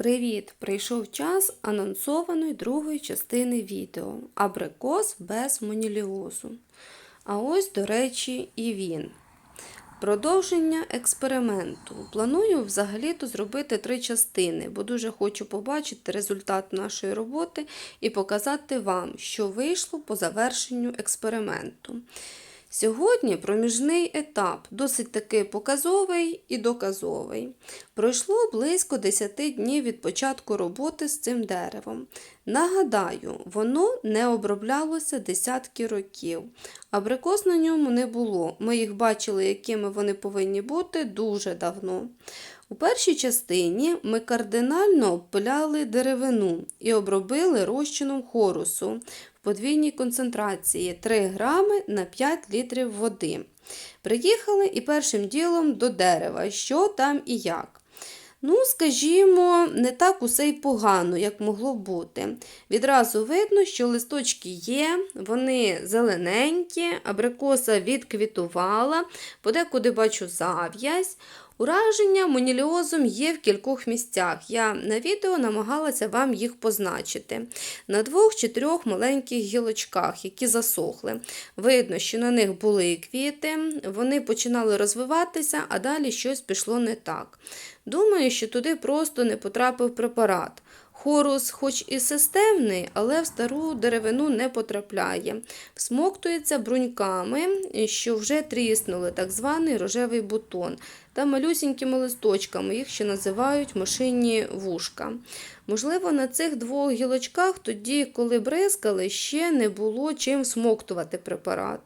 Привіт! Прийшов час анонсованої другої частини відео Абрикос без моніліозу. А ось, до речі, і він. Продовження експерименту. Планую взагалі-то зробити три частини, бо дуже хочу побачити результат нашої роботи і показати вам, що вийшло по завершенню експерименту. Сьогодні проміжний етап, досить таки показовий і доказовий. Пройшло близько 10 днів від початку роботи з цим деревом. Нагадаю, воно не оброблялося десятки років. Абрикос на ньому не було. Ми їх бачили, якими вони повинні бути дуже давно. У першій частині ми кардинально обпиляли деревину і обробили розчином хорусу в подвійній концентрації 3 грами на 5 літрів води. Приїхали і першим ділом до дерева, що там і як. Ну, скажімо, не так усе й погано, як могло бути. Відразу видно, що листочки є, вони зелененькі, абрикоса відквітувала, подекуди бачу зав'язь. Ураження моніліозом є в кількох місцях. Я на відео намагалася вам їх позначити. На двох чи трьох маленьких гілочках, які засохли. Видно, що на них були квіти, вони починали розвиватися, а далі щось пішло не так. Думаю, що туди просто не потрапив препарат. Хорус, хоч і системний, але в стару деревину не потрапляє. Всмоктується бруньками, що вже тріснули, так званий рожевий бутон, та малюсінькими листочками, їх ще називають мошинні вушка. Можливо, на цих двох гілочках тоді, коли бризкали, ще не було чим всмоктувати препарат.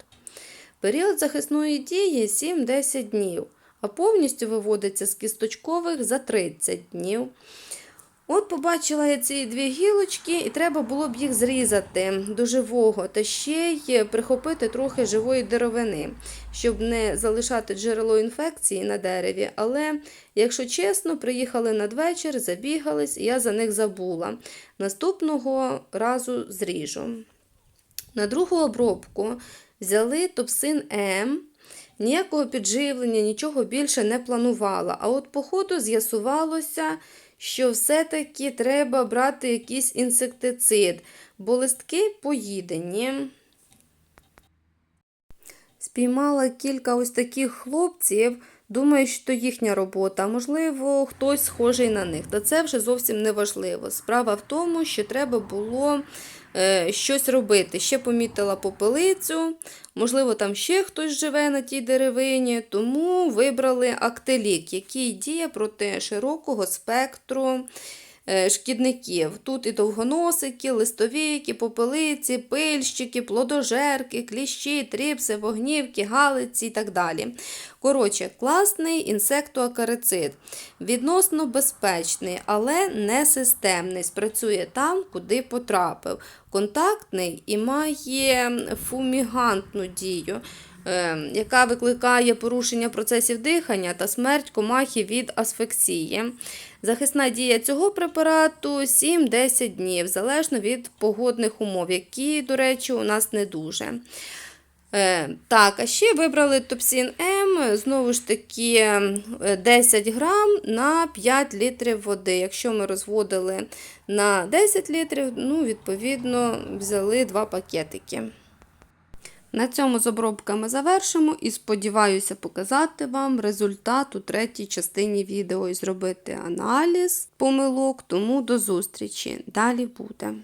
Період захисної дії 7-10 днів, а повністю виводиться з кісточкових за 30 днів. От побачила я ці дві гілочки, і треба було б їх зрізати до живого, та ще й прихопити трохи живої деревини, щоб не залишати джерело інфекції на дереві. Але, якщо чесно, приїхали надвечір, забігались, і я за них забула. Наступного разу зріжу. На другу обробку взяли топсин М. Ніякого підживлення, нічого більше не планувала. А от, по ходу, з'ясувалося, що все-таки треба брати якийсь інсектицид, бо листки поїдені. Спіймала кілька ось таких хлопців. Думаю, що їхня робота, можливо, хтось схожий на них. Та це вже зовсім не важливо. Справа в тому, що треба було щось робити. Ще помітила попелицю, можливо, там ще хтось живе на тій деревині, тому вибрали актелік, який діє проти широкого спектру. Е, Шкідників. Тут і довгоносики, листовики, попелиці, пильщики, плодожерки, кліщі, тріпси, вогнівки, галиці і так далі. Коротше, класний інсектоакарицид. Відносно безпечний, але не системний. Спрацює там, куди потрапив. Контактний і має фумігантну дію. Е, Яка викликає порушення процесів дихання та смерть комахи від асфексії. Захисна дія цього препарату 7-10 днів, залежно від погодних умов, які, до речі, у нас не дуже. Е, так, а ще вибрали топсін М, знову ж таки, е, 10 грам на 5 літрів води. Якщо ми розводили на 10 літрів, ну, відповідно, взяли 2 пакетики. На цьому з обробками завершимо і сподіваюся показати вам результат у третій частині відео і зробити аналіз помилок, тому до зустрічі. Далі буде.